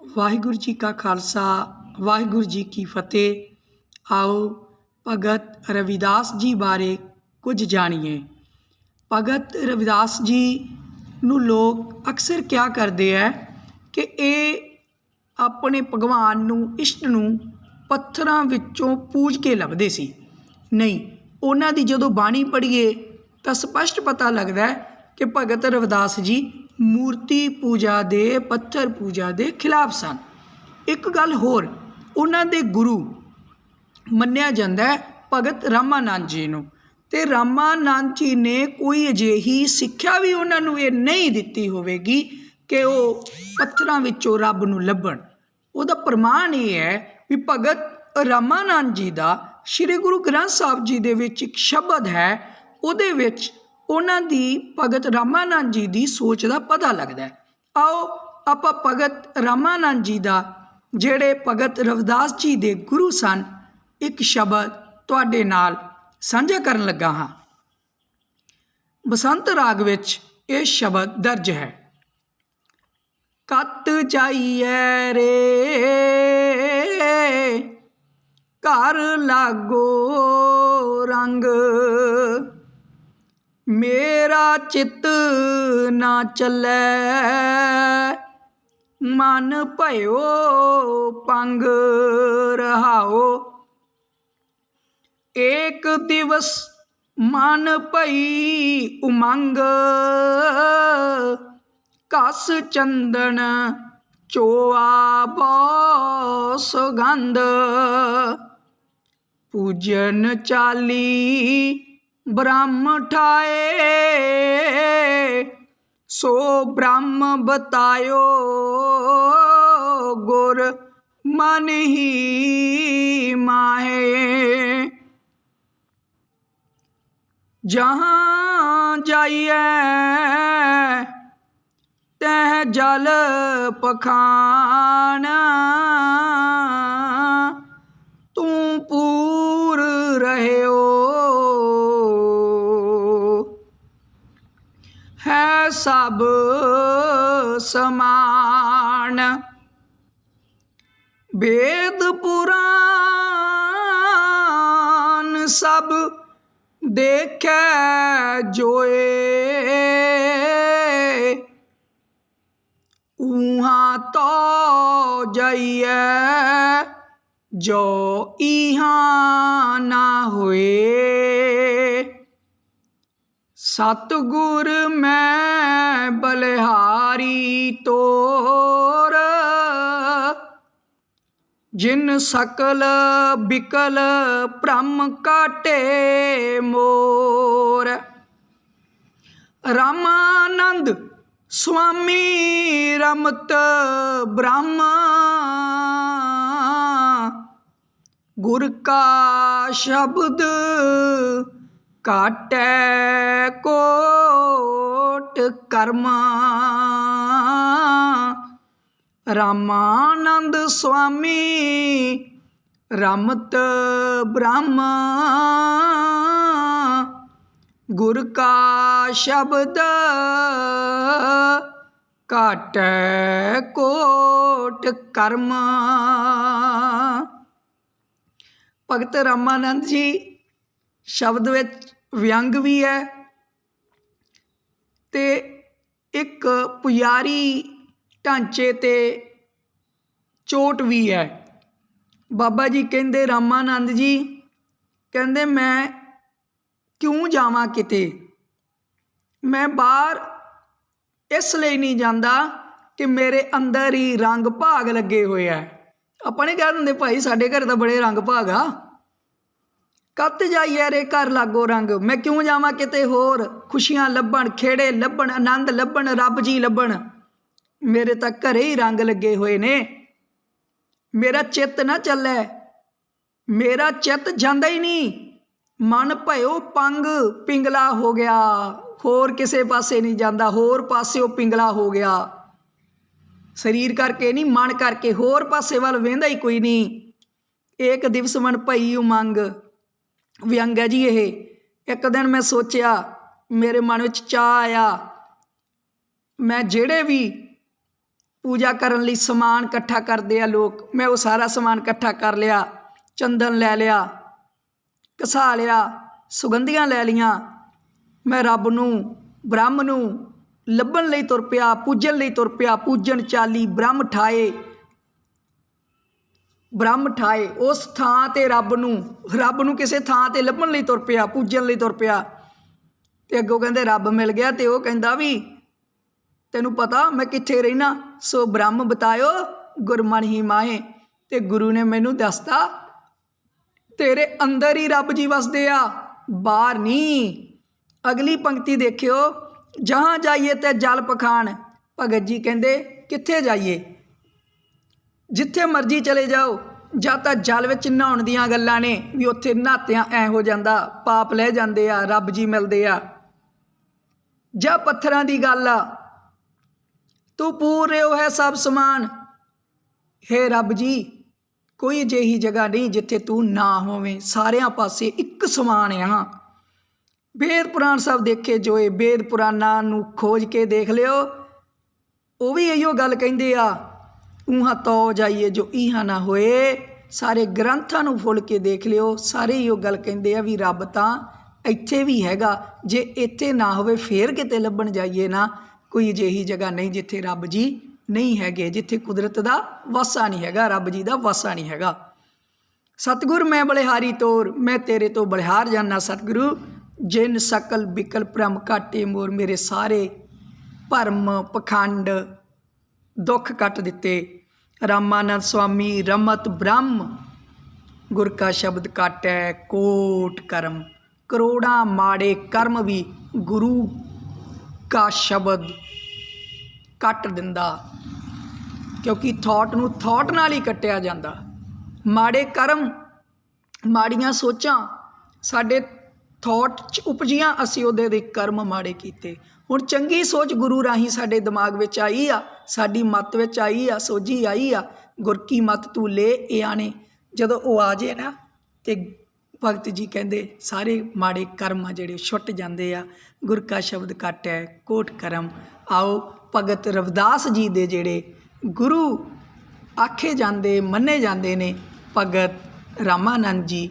ਵਾਹਿਗੁਰੂ ਜੀ ਕਾ ਖਾਲਸਾ, ਵਾਹਿਗੁਰੂ ਜੀ ਕੀ ਫਤਿਹ। ਆਓ ਭਗਤ ਰਵਿਦਾਸ ਜੀ ਬਾਰੇ ਕੁਝ ਜਾਣੀਏ। ਭਗਤ ਰਵਿਦਾਸ ਜੀ ਨੂੰ ਲੋਕ ਅਕਸਰ ਕਿਹਾ ਕਰਦੇ ਹੈ ਕਿ ਇਹ ਆਪਣੇ ਭਗਵਾਨ ਨੂੰ, ਇਸ਼ਟ ਨੂੰ ਪੱਥਰਾਂ ਵਿੱਚੋਂ ਪੂਜ ਕੇ ਲੱਭਦੇ ਸੀ। ਨਹੀਂ, ਉਹਨਾਂ ਦੀ ਜਦੋਂ ਬਾਣੀ ਪੜ੍ਹੀਏ ਤਾਂ ਸਪਸ਼ਟ ਪਤਾ ਲੱਗਦਾ ਹੈ ਕਿ ਭਗਤ ਰਵਿਦਾਸ ਜੀ ਮੂਰਤੀ ਪੂਜਾ ਦੇ, ਪੱਥਰ ਪੂਜਾ ਦੇ ਖਿਲਾਫ ਸਨ। ਇੱਕ ਗੱਲ ਹੋਰ, ਉਹਨਾਂ ਦੇ ਗੁਰੂ ਮੰਨਿਆ ਜਾਂਦਾ ਹੈ ਭਗਤ ਰਾਮਾਨੰਦ ਜੀ ਨੂੰ। ਤੇ ਰਾਮਾਨੰਦ ਜੀ ਨੇ ਕੋਈ ਅਜਿਹੀ ਸਿੱਖਿਆ ਵੀ ਉਹਨਾਂ ਨੂੰ ਇਹ ਨਹੀਂ ਦਿੱਤੀ ਹੋਵੇਗੀ ਕਿ ਉਹ ਪੱਥਰਾਂ ਵਿੱਚੋਂ ਰੱਬ ਨੂੰ ਲੱਭਣ। ਉਹਦਾ ਪ੍ਰਮਾਣ ਇਹ ਹੈ ਵੀ ਭਗਤ ਰਾਮਾਨੰਦ ਜੀ ਦਾ, ਸ੍ਰੀ ਗੁਰੂ ਗ੍ਰੰਥ ਸਾਹਿਬ ਜੀ ਦੇ ਵਿੱਚ ਇੱਕ ਸ਼ਬਦ ਹੈ, ਉਹਦੇ ਵਿੱਚ ਉਹਨਾਂ ਦੀ ਭਗਤ ਰਾਮਾਨੰਦ ਜੀ ਦੀ ਸੋਚ ਦਾ ਪਤਾ ਲੱਗਦਾ ਆਓ ਆਪਾਂ ਭਗਤ ਰਾਮਾਨੰਦ ਜੀ ਦਾ, ਜਿਹੜੇ ਭਗਤ ਰਵਿਦਾਸ ਜੀ ਦੇ ਗੁਰੂ ਸਨ, ਇੱਕ ਸ਼ਬਦ ਤੁਹਾਡੇ ਨਾਲ ਸਾਂਝਾ ਕਰਨ ਲੱਗਾ ਹਾਂ। ਬਸੰਤ ਰਾਗ ਵਿੱਚ ਇਹ ਸ਼ਬਦ ਦਰਜ ਹੈ। ਕੱਤ ਜਾਈਐ ਰੇ, ਘਰ ਲਾਗੋ ਰੰਗ। ਮੇਰਾ ਚਿੱਤ ਨਾ ਚੱਲੈ। ਮਨ ਭਇਓ, ਪੰਗ ਰਹਾਓ। ਏਕ ਦਿਵਸ ਮਨ ਭਈ ਉਮੰਗ। ਕਸ ਚੰਦਨ ਚੋਆ ਬੋ ਸੁਗੰਧ ਪੂਜਨ ਚਾਲੀ ਬ੍ਰਹਮ ਠਾਏ ਸੋ ਬ੍ਰਹਮ ਬਤਾਇਓ ਗੁਰ ਮਨ ਹੀ ਮਾਹੇ। ਜਹਾਂ ਜਾਈਏ ਤਹ ਜਲ ਪਖਾਨ। ਹੈ ਸਭ ਸਮਾਨ। ਵੇਦ ਪੁਰਾਨ ਸਭ ਦੇਖੈ ਜੋਏ। ਉਹਾਂ ਤੋ ਜਾਈਐ ਜੋ ਇਹਾਂ ਨਾ ਹੋਏ। ਸਤਗੁਰ ਮੈਂ ਬਲਿਹਾਰੀ ਤੋਰ। ਜਿਨ ਸਕਲ ਬਿਕਲ ਭ੍ਰਮ ਕਾਟੇ ਮੋਰ। ਰਾਮਾਨੰਦ ਸੁਆਮੀ ਰਮਤ ਬ੍ਰਹਮਾ। ਗੁਰ ਕਾ ਸ਼ਬਦ ਕਾਟੈ ਕੋਟ ਕਰਮਾ। ਰਾਮਾਨੰਦ ਸੁਆਮੀ ਰਮਤ ਬ੍ਰਹਮ। ਗੁਰ ਕਾ ਸ਼ਬਦ ਕਾਟੈ ਕੋਟ ਕਰਮ। ਭਗਤ ਰਾਮਾਨੰਦ ਜੀ, ਸ਼ਬਦ ਵਿੱਚ ਵਿਅੰਗ ਵੀ ਹੈ ਅਤੇ ਇੱਕ ਪੁਜਾਰੀ ਢਾਂਚੇ ਤੇ ਚੋਟ ਵੀ ਹੈ। ਬਾਬਾ ਜੀ ਕਹਿੰਦੇ, ਰਾਮਾਨੰਦ ਜੀ, ਕਹਿੰਦੇ, ਮੈਂ ਕਿਉਂ ਜਾਵਾਂ ਕਿਤੇ? ਮੈਂ ਬਾਹਰ ਇਸ ਲਈ ਨਹੀਂ ਜਾਂਦਾ ਕਿ ਮੇਰੇ ਅੰਦਰ ਹੀ ਰੰਗ ਭਾਗ ਲੱਗੇ ਹੋਏ ਆ। ਆਪਾਂ ਨਹੀਂ ਕਹਿ ਦਿੰਦੇ, ਭਾਈ, ਸਾਡੇ ਘਰ ਤਾਂ ਬੜੇ ਰੰਗ ਭਾਗ ਆ। ਕੱਤ ਜਾਈਏ ਰੇ ਘਰ ਲਾਗੋ ਰੰਗ। ਮੈਂ ਕਿਉਂ ਜਾਵਾਂ ਕਿਤੇ ਹੋਰ? ਖੁਸ਼ੀਆਂ ਲੱਭਣ, ਖੇੜੇ ਲੱਭਣ, ਆਨੰਦ ਲੱਭਣ, ਰੱਬ ਜੀ ਲੱਭਣ। ਮੇਰੇ ਤਾਂ ਘਰੇ ਹੀ ਰੰਗ ਲੱਗੇ ਹੋਏ ਨੇ। ਮੇਰਾ ਚਿੱਤ ਨਾ ਚੱਲੇ। ਮੇਰਾ ਚਿੱਤ ਜਾਂਦਾ ਹੀ ਨਹੀਂ। ਮਨ ਭਇਓ ਪੰਗ, ਪਿੰਗਲਾ ਹੋ ਗਿਆ। ਹੋਰ ਕਿਸੇ ਪਾਸੇ ਨਹੀਂ ਜਾਂਦਾ। ਹੋਰ ਪਾਸਿਓ ਪਿੰਗਲਾ ਹੋ ਗਿਆ। ਸਰੀਰ ਕਰਕੇ ਨਹੀਂ, ਮਨ ਕਰਕੇ ਹੋਰ ਪਾਸੇ ਵੱਲ ਵੇਂਦਾ ਹੀ ਕੋਈ ਨਹੀਂ। ਇੱਕ ਦਿਵਸ ਮਨ ਭਈ ਉਮੰਗ। ਵਿਅੰਗ ਹੈ ਜੀ ਇਹ, ਇੱਕ ਦਿਨ ਮੈਂ ਸੋਚਿਆ, ਮੇਰੇ ਮਨ ਵਿੱਚ ਚਾਹ ਆਇਆ, ਮੈਂ ਜਿਹੜੇ ਵੀ ਪੂਜਾ ਕਰਨ ਲਈ ਸਮਾਨ ਇਕੱਠਾ ਕਰਦੇ ਆ ਲੋਕ, ਮੈਂ ਉਹ ਸਾਰਾ ਸਮਾਨ ਇਕੱਠਾ ਕਰ ਲਿਆ, ਚੰਦਨ ਲੈ ਲਿਆ ਘਸਾ ਲਿਆ, ਸੁਗੰਧੀਆਂ ਲੈ ਲੀਆਂ ਮੈਂ ਰੱਬ ਨੂੰ, ਬ੍ਰਹਮ ਨੂੰ ਲੱਭਣ ਲਈ ਤੁਰ ਪਿਆ, ਪੂਜਣ ਲਈ ਤੁਰ ਪਿਆ, ਪੂਜਣ ਚਾਲੀ ਬ੍ਰਹਮ ਠਾਏ। ਬ੍ਰਹਮ ਠਾਏ, ਉਸ ਥਾਂ ਤੇ ਰੱਬ ਨੂੰ ਰੱਬ ਨੂੰ ਕਿਸੇ ਥਾਂ ਤੇ ਲੱਭਣ ਲਈ ਤੁਰ ਪਿਆ, ਪੂਜਣ ਲਈ ਤੁਰ ਪਿਆ। ਤੇ ਅੱਗੋਂ ਕਹਿੰਦੇ ਰੱਬ ਮਿਲ ਗਿਆ ਤੇ ਉਹ ਕਹਿੰਦਾ ਵੀ, ਤੈਨੂੰ ਪਤਾ ਮੈਂ ਕਿੱਥੇ ਰਹਿਣਾ? ਸੋ ਬ੍ਰਹਮ ਬਤਾਇਓ, ਗੁਰਮਨ ਹੀ ਮਾਹੇ। ਤੇ ਗੁਰੂ ਨੇ ਮੈਨੂੰ ਦੱਸਤਾ, ਤੇਰੇ ਅੰਦਰ ਹੀ ਰੱਬ ਜੀ ਵਸਦੇ ਆ, ਬਾਹਰ ਨਹੀਂ। ਅਗਲੀ ਪੰਕਤੀ ਦੇਖਿਓ, ਜਹਾਂ ਜਾਈਏ ਤੇ ਜਲ ਪਖਾਨ ਭਗਤ ਜੀ ਕਹਿੰਦੇ, ਕਿੱਥੇ ਜਾਈਏ? ਜਿੱਥੇ ਮਰਜ਼ੀ ਚਲੇ ਜਾਓ, ਜਾਂ ਤਾਂ ਜਲ ਵਿੱਚ ਨਹਾਉਣ ਦੀਆਂ ਗੱਲਾਂ ਨੇ ਵੀ ਉੱਥੇ ਨਹਾਤਿਆਂ ਐ ਹੋ ਜਾਂਦਾ, ਪਾਪ ਲੈ ਜਾਂਦੇ ਆ, ਰੱਬ ਜੀ ਮਿਲਦੇ ਆ। ਜਾਂ ਪੱਥਰਾਂ ਦੀ ਗੱਲ ਆ, ਤੂੰ ਪੂਰ ਰਿਓ ਹੈ ਸਭ ਸਮਾਨ। ਹੇ ਰੱਬ ਜੀ, ਕੋਈ ਅਜਿਹੀ ਜਗ੍ਹਾ ਨਹੀਂ ਜਿੱਥੇ ਤੂੰ ਨਾ ਹੋਵੇਂ, ਸਾਰਿਆਂ ਪਾਸੇ ਇੱਕ ਸਮਾਨ ਆ। ਵੇਦ ਪੁਰਾਣ ਸਭ ਦੇਖੇ ਜੋਏ ਵੇਦ ਪੁਰਾਣਾਂ ਨੂੰ ਖੋਜ ਕੇ ਦੇਖ ਲਿਓ। ਉਹ ਵੀ ਇਹੋ ਗੱਲ ਕਹਿੰਦੇ ਆ ਉਹਾਂ ਤੋ ਜਾਈਏ ਜੋ ਇਹਾਂ ਨਾ ਹੋਏ। ਸਾਰੇ ਗ੍ਰੰਥਾਂ ਨੂੰ ਫੁੱਲ ਕੇ ਦੇਖ ਲਿਓ। ਸਾਰੇ ਹੀ ਉਹ ਗੱਲ ਕਹਿੰਦੇ ਆ ਵੀ ਰੱਬ ਤਾਂ ਇੱਥੇ ਵੀ ਹੈਗਾ। ਜੇ ਇੱਥੇ ਨਾ ਹੋਵੇ, ਫੇਰ ਕਿਤੇ ਲੱਭਣ ਜਾਈਏ ਨਾ। ਕੋਈ ਅਜਿਹੀ ਜਗ੍ਹਾ ਨਹੀਂ ਜਿੱਥੇ ਰੱਬ ਜੀ ਨਹੀਂ ਹੈਗੇ, ਜਿੱਥੇ ਕੁਦਰਤ ਦਾ ਵਾਸਾ ਨਹੀਂ ਹੈਗਾ, ਰੱਬ ਜੀ ਦਾ ਵਾਸਾ ਨਹੀਂ ਹੈਗਾ। ਸਤਿਗੁਰ, ਮੈਂ ਬਲਿਹਾਰੀ ਤੋਰ, ਮੈਂ ਤੇਰੇ ਤੋਂ ਬਲਿਹਾਰ ਜਾਨਾ ਸਤਿਗੁਰੂ। ਜਿਨ ਸਕਲ ਬਿਕਲ ਭ੍ਰਮ ਘਾਟੇ ਮੋਰ ਮੇਰੇ ਸਾਰੇ ਭਰਮ ਪਖੰਡ ਦੁੱਖ ਕੱਟ ਦਿੱਤੇ। ਰਾਮਾਨੰਦ ਸੁਆਮੀ ਰਮਤ ਬ੍ਰਹਮ। ਗੁਰ ਕਾ ਸ਼ਬਦ ਕਾਟੈ ਕੋਟ ਕਰਮ। ਕਰੋੜਾਂ ਮਾੜੇ ਕਰਮ ਵੀ ਗੁਰੂ ਕਾ ਸ਼ਬਦ ਕੱਟ ਦਿੰਦਾ। ਕਿਉਂਕਿ ਥਾਟ ਨੂੰ ਥਾਟ ਨਾਲ ਹੀ ਕੱਟਿਆ ਜਾਂਦਾ। ਮਾੜੇ ਕਰਮ, ਮਾੜੀਆਂ ਸੋਚਾਂ, ਸਾਡੇ ਥਾਟ ਚ ਉਪਜੀਆਂ ਅਸੀਂ ਉਹਦੇ ਦੇ ਕਰਮ ਮਾੜੇ ਕੀਤੇ। ਹੁਣ ਚੰਗੀ ਸੋਚ ਗੁਰੂ ਰਾਹੀਂ ਸਾਡੇ ਦਿਮਾਗ ਵਿੱਚ ਆਈ ਆ। ਸਾਡੀ ਮੱਤ ਵਿੱਚ ਆਈ ਆ, ਸੋਝੀ ਆਈ ਆ, ਗੁਰ ਕੀ ਮੱਤ ਤੂੰ ਲੈ ਇਹ ਆਣੇ। ਜਦੋਂ ਉਹ ਆ ਜੇ ਨਾ ਤੇ ਭਗਤ ਜੀ ਕਹਿੰਦੇ, ਸਾਰੇ ਮਾੜੇ ਕਰਮ ਆ ਜਿਹੜੇ ਛੁੱਟ ਜਾਂਦੇ ਆ। ਗੁਰ ਕਾ ਸ਼ਬਦ ਕਾਟੈ ਕੋਟ ਕਰਮ। ਆਓ ਭਗਤ ਰਵਿਦਾਸ ਜੀ ਦੇ ਜਿਹੜੇ ਗੁਰੂ ਆਖੇ ਜਾਂਦੇ, ਮੰਨੇ ਜਾਂਦੇ ਨੇ ਭਗਤ ਰਾਮਾਨੰਦ ਜੀ,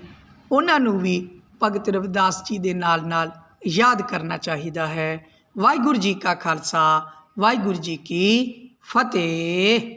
ਉਹਨਾਂ ਨੂੰ ਵੀ ਭਗਤ ਰਵਿਦਾਸ ਜੀ ਦੇ ਨਾਲ ਨਾਲ ਯਾਦ ਕਰਨਾ ਚਾਹੀਦਾ ਹੈ। ਵਾਹਿਗੁਰੂ ਜੀ ਕਾ ਖਾਲਸਾ, ਵਾਹਿਗੁਰੂ ਜੀ ਕੀ ਫਤਿਹ